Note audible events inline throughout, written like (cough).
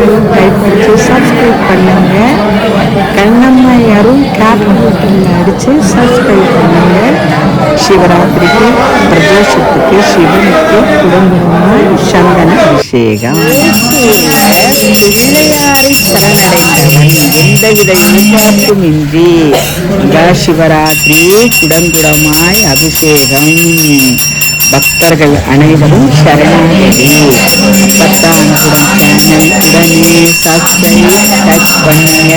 Channel type பண்ணி subscribe பண்ணுங்க கண்ணம்மா யாரும் கேபிட்டல் அடித்து சப்ஸ்கிரைப் பண்ணுங்க சிவராத்திரிக்கு பிரதோஷத்துக்கு சிவனுக்கு குடும்பமாக சந்தன அபிஷேகம் பிள்ளையாரை சரணடைந்தவன் எந்தவித எதிர்பார்ப்பும் இன்றி சிவராத்திரி குடங்குடமாய் அபிஷேகம். பக்தர்கள் அனைவரும் சரணாகதி. பத்தாம் சேனல் உடனே சப்ஸ்கிரைப் டச் பண்ணுங்க.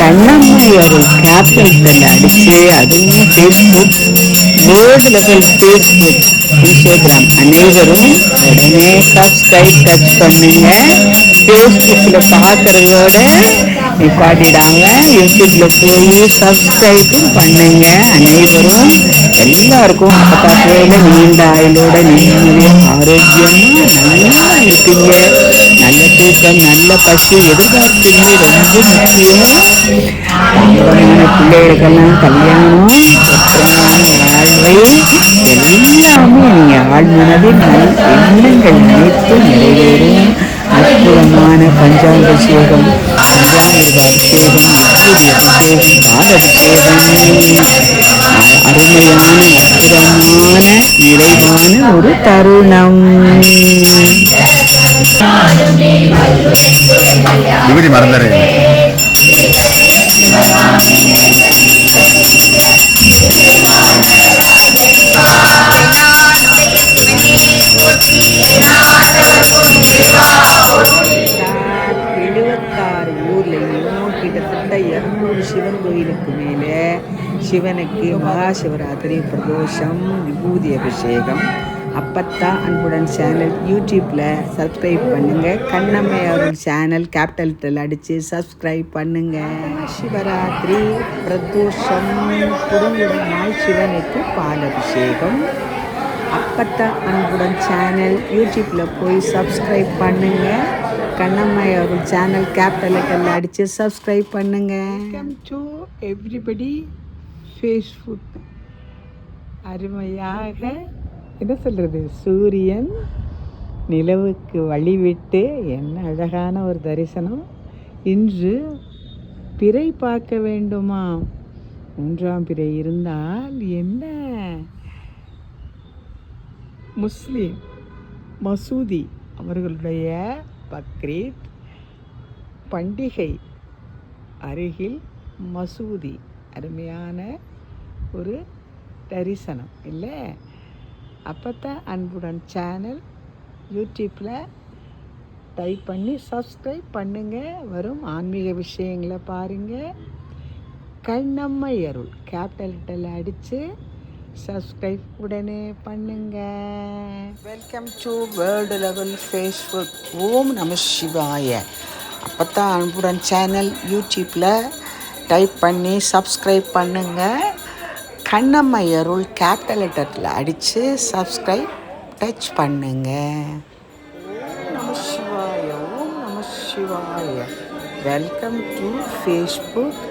கண்ணம்மை ஒரு கேபிட்டல் அடிச்சு அதுவும் ஃபேஸ்புக் வேர்ல்டு ஃபேஸ்புக் இன்ஸ்டாகிராம் அனைவரும் உடனே சப்ஸ்கிரைப் டச் பண்ணுங்க. ஃபேஸ்புக்கில் பார்க்குறதோட நிப்பாட்டிடாங்க யூடியூப்பில் போய் சப்ஸ்கிரைபும் பண்ணுங்க. அனைவரும் எல்லாருக்கும் பக்கத்தில் நீண்ட ஆயுளோட நிம்மதியும் ஆரோக்கியமாக நல்லா இருப்பீங்க. நல்ல தூக்கம் நல்ல பசி எதிர்பார்ப்பீங்க ரொம்ப முக்கியம். பிள்ளைகளுக்கெல்லாம் கல்யாணம் வாழ்வை எல்லாமே நீங்கள் ஆழ்மனதில் நல் எண்ணங்கள் அனைத்தும் நிறைவேறும். அற்புதமான பஞ்சாங்க சேகம் பஞ்சாமிர்த அபிஷேகம் அற்புத அபிஷேகம் பாத அபிஷேகம். அருமையான அற்புதமான நிறைவான ஒரு தருணம். விபூதி மறந்துடுறீங்க எழுபத்தாறு ஊர்லேயும் கிட்டத்தட்ட இரநூறு சிவன் கோயிலுக்கு மேலே சிவனுக்கு மகா சிவராத்திரி பிரதோஷம் விபூதி அபிஷேகம். அப்பத்தா அன்புடன் சேனல் யூடியூப்பில் சப்ஸ்கிரைப் பண்ணுங்கள் கண்ணம்மை அருள் சேனல் கேபிட்டல் அடித்து சப்ஸ்கிரைப் பண்ணுங்கள் சிவராத்திரி பிரதோஷம் குடும்பமாய் சிவனுக்கு பால் அபிஷேகம். அப்பத்தா அன்புடன் சேனல் யூடியூப்பில் போய் சப்ஸ்கிரைப் பண்ணுங்கள் கண்ணம்மை அவர்கள் சேனல் கேபிட்டலுக்கெல்லாம் அடித்து சப்ஸ்கிரைப் பண்ணுங்கள் வெல்கம் டு எவ்ரிபடி ஃபேஸ்புக் அருமையாக என்ன சொல்கிறது சூரியன் நிலவுக்கு வழிவிட்டு என்ன அழகான ஒரு தரிசனம். இன்று பிறை பார்க்க வேண்டுமா? மூன்றாம் பிறை இருந்தால் என்ன? முஸ்லீம் மசூதி அவர்களுடைய பக்ரீத் பண்டிகை அருகில் மசூதி. அருமையான ஒரு தரிசனம் இல்லை? அப்போத்தான் அன்புடன் சேனல் யூடியூப்பில் டைப் பண்ணி சப்ஸ்கிரைப் பண்ணுங்கள் வரும் ஆன்மீக விஷயங்களை பாருங்கள் கண்ணம்மை அருள் கேபிட்டல் அடித்து சப்ஸ்கிரைப் உடனே பண்ணுங்க. Welcome to world level Facebook ஓம் நம சிவாய. தான் அன்புடன் சேனல் யூடியூப்பில் டைப் பண்ணி சப்ஸ்கிரைப் பண்ணுங்க. கண்ணம்மை அருள் கேபிட்டல் லெட்டரில் அடித்து சப்ஸ்கிரைப் டச் பண்ணுங்க. ஓம் நம சிவாய ஓம் நம சிவாய. வெல்கம் டு ஃபேஸ்புக்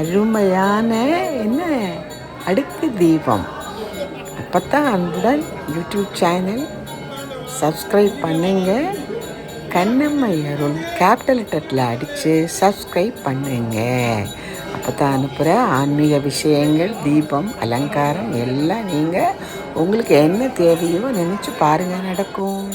அருமையான என்ன? அடுக்கு தீபம். அப்போத்தான் அன்புடன் யூடியூப் சேனல் சப்ஸ்கிரைப் பண்ணுங்க. கண்ணம்மை அருள் கேபிட்டல் லெட்டரில் அடித்து சப்ஸ்கிரைப் பண்ணுங்க. அப்போ தான் அனுப்புகிற ஆன்மீக விஷயங்கள் தீபம் அலங்காரம் எல்லாம் நீங்கள் உங்களுக்கு என்ன தேவையோ நினச்சி பாருங்கள் நடக்கும்.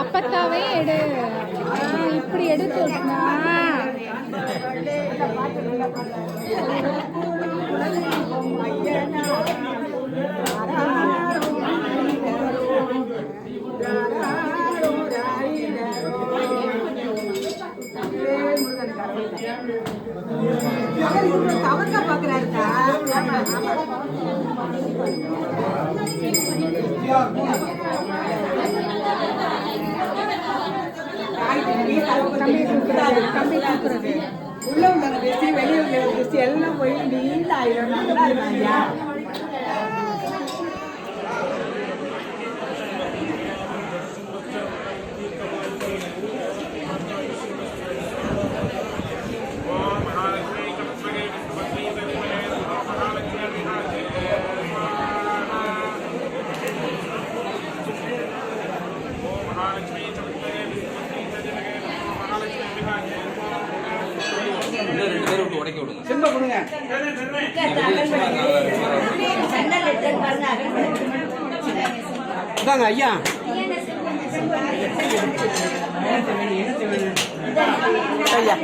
அப்பத்தாவே எடு இப்படி எடுத்து. தம்பி தூக்குறது உள்ள உள்ளவங்க திருஷ்டி வெளியே உள்ளவங்க திருஷ்டி எல்லாம் போய் நீண்ட ஆயிரம் நல்லா இருக்காங்க உடைக்க விடுங்க. செம்ப கொடுங்க. இதாங்க ஐயா. ஐயா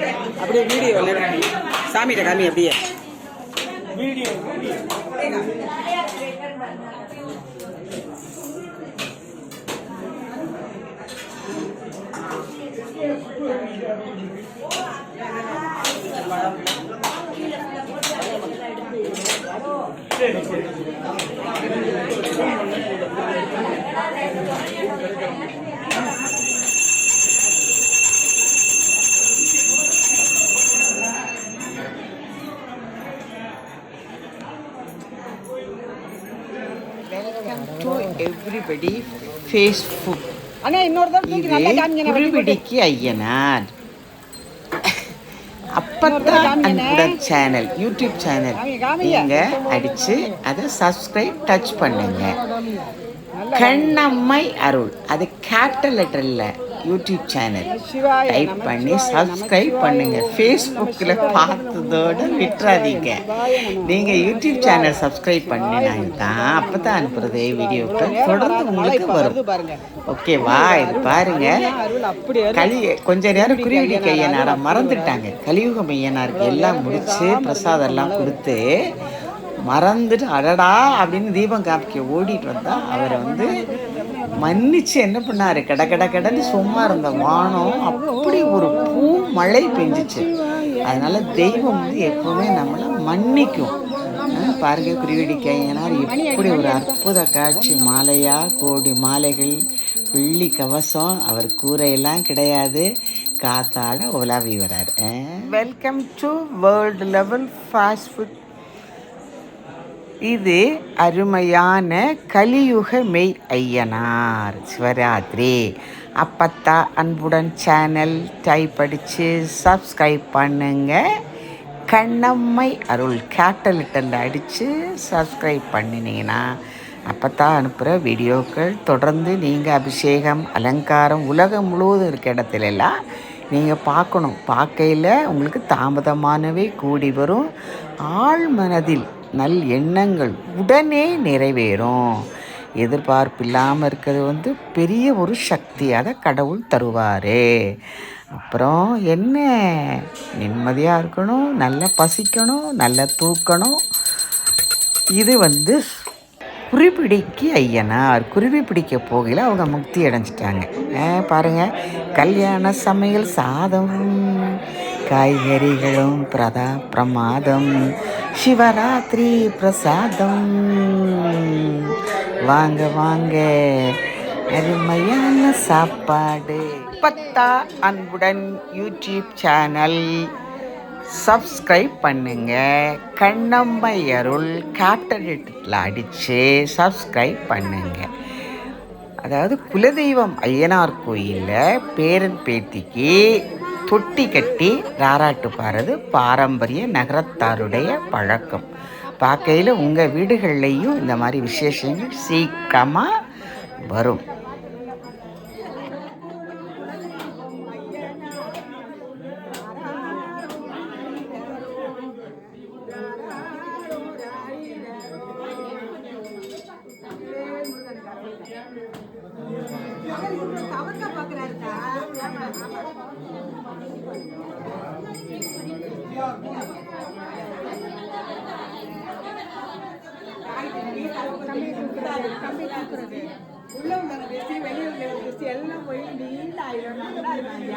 அப்படியே வீடியோ சாமிகிட்ட காமி அப்படியே. வெல்கம் டு எவ்ரிபடி ஃபேஸ்புக் அண்ணா இன்னொரு தடவை தூக்கி இது நல்லா காமிங்க நான் வெட்டி போட்டு. குருவிடிக்கு ஐயனார். (laughs) அப்பத்தான் அன்புடன் சேனல் யூடியூப் சேனல் காமி, காமிங்க. நீங்க அடிச்சு அதை சப்ஸ்கிரைப் டச் பண்ணுங்க. கண்ணம்மை அருள். அது கேபிட்டல் லெட்டர்ல யூடியூப் சேனல் டைப் பண்ணி சப்ஸ்கிரைப் நம பண்ணுங்க. சிவாய ஃபேஸ்புக்கில் பார்த்ததோட விட்டுறாதீங்க. நீங்கள் யூடியூப் சேனல் சப்ஸ்கிரைப் பண்ணினாங்க தான் அப்போ தான் அனுப்புறது வீடியோக்கள் தொடர்ந்து உங்களுக்கு வரும். ஓகேவா இது பாருங்க. அருள் அப்படி கலி கொஞ்ச நேரம் குருவிடி கையனாரை மறந்துட்டாங்க. கலியுகம் ஐயனாருக்கு எல்லாம் முடிச்சு பிரசாதம் எல்லாம் கொடுத்து மறந்துட்டு அடடா அப்படின்னு தீபம் காமிக்க ஓடிட்டு வந்தா அவரை வந்து மன்னிச்சு என்ன பண்ணாரு? கட கட கடன்னு சும்மா இருந்த வானம் அப்படி ஒரு பூ மழை பெஞ்சிச்சு. அதனால தெய்வம் வந்து எப்பவுமே நம்மளை மன்னிக்கும். ஆ, பாருங்க குருவிடி கையனார் இப்படி ஒரு அற்புத காட்சி மாலையா கோடி மாலைகள் வெள்ளி கவசம் அவர் கூரையெல்லாம் கிடையாது. காத்தாட உலாவி வரார். Welcome to world level fast food இது அருமையான கலியுக மெய் ஐயனார் சிவராத்திரி. அப்பத்தா அன்புடன் சேனல் டைப் அடித்து சப்ஸ்கிரைப் பண்ணுங்க. கண்ணம்மை அருள் கேட்டலிட்டலில் அடித்து சப்ஸ்கிரைப் பண்ணினீங்கன்னா அப்பத்தா அனுப்புகிற வீடியோக்கள் தொடர்ந்து நீங்கள் அபிஷேகம் அலங்காரம் உலகம் முழுவதும் இருக்க இடத்துல எல்லாம் நீங்கள் பார்க்கணும். பார்க்கையில் உங்களுக்கு தாமதமானவே கூடி வரும். ஆள் மனதில் நல் எண்ணங்கள் உடனே நிறைவேறும். எதிர்பார்ப்பு இல்லாமல் இருக்கிறது வந்து பெரிய ஒரு சக்தியாக கடவுள் தருவார். அப்புறம் என்ன? நிம்மதியாக இருக்கணும் நல்லா பசிக்கணும் நல்லா தூக்கணும். இது வந்து குருபிடிக்கு ஐயனார். குருவி பிடிக்க போகையில் அவங்க முக்தி அடைஞ்சிட்டாங்க. பாருங்கள் கல்யாண சமையல் சாதம். காய்கறிகளும் பிரதா பிரமாதம் சிவராத்திரி பிரசாதம். வாங்க வாங்க அருமையான சாப்பாடு. பத்தா அன்புடன் யூடியூப் சேனல். சப்ஸ்கிரைப் பண்ணுங்க. கண்ணம்மை அருள் கேப்டனிட்டில் அடித்து சப்ஸ்கிரைப் பண்ணுங்க. அதாவது குலதெய்வம் ஐயனார் கோயிலில் பேரன் பேத்திக்கு தொட்டி கட்டி ராராட்டு பாடுறது பாரம்பரிய நகரத்தாருடைய பழக்கம். பார்க்கையில் உங்கள் வீடுகள்லேயும் இந்த மாதிரி விசேஷங்கள் சீக்கிரமாக வரும். கம்பி உள்ள உள்ளவங்க திருஷ்டி வெளியே உள்ளவங்க திருஷ்டி எல்லாம் போய் நீண்ட ஆயிரம் நல்லா இருக்காங்க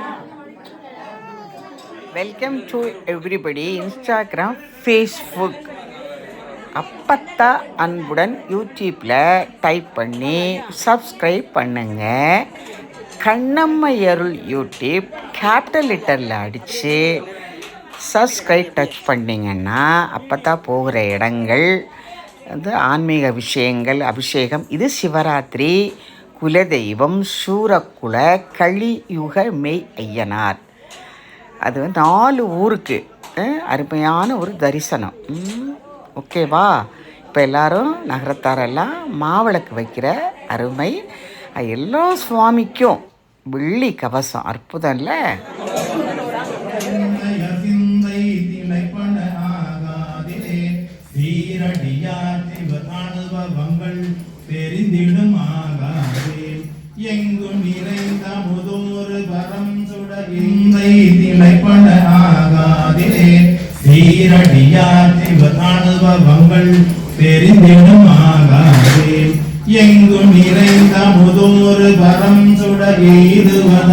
welcome to everybody Instagram Facebook அப்பத்தா அன்புடன் யூடியூப்பில் டைப் பண்ணி சப்ஸ்கிரைப் பண்ணுங்க. கண்ணம்மையருள் யூடியூப் கேபிட்டல் லிட்டரில் அடித்து சப்ஸ்கிரைப் டச் பண்ணிங்கன்னா அப்போ தான் போகிற இடங்கள் வந்து ஆன்மீக விஷயங்கள் அபிஷேகம். இது சிவராத்திரி குலதெய்வம் சூரக்குல கலியுக மெய் ஐயனார். அது வந்து நாலு ஊருக்கு அருமையான ஒரு தரிசனம். ம், ஓகேவா? இப்போ எல்லாரும் நகரத்தாரெல்லாம் மாவிளக்கு வைக்கிற அருமை. எல்லா சுவாமிக்கும் வெள்ளி கவசம் அற்புதம் இல்லை சிவர் அனுபவங்கள் தெரிந்திடும் ஆகாதே எங்கும் நிறைந்த முதோரு வரம் சுட இந்தை திளைப்பட ஆகாதிலே சீரடியார் சிவர் அனுபவங்கள் தெரிந்திடும் ஆகாதே எங்கும் நிறைந்த முதோரு வரம் சுட எய்துவத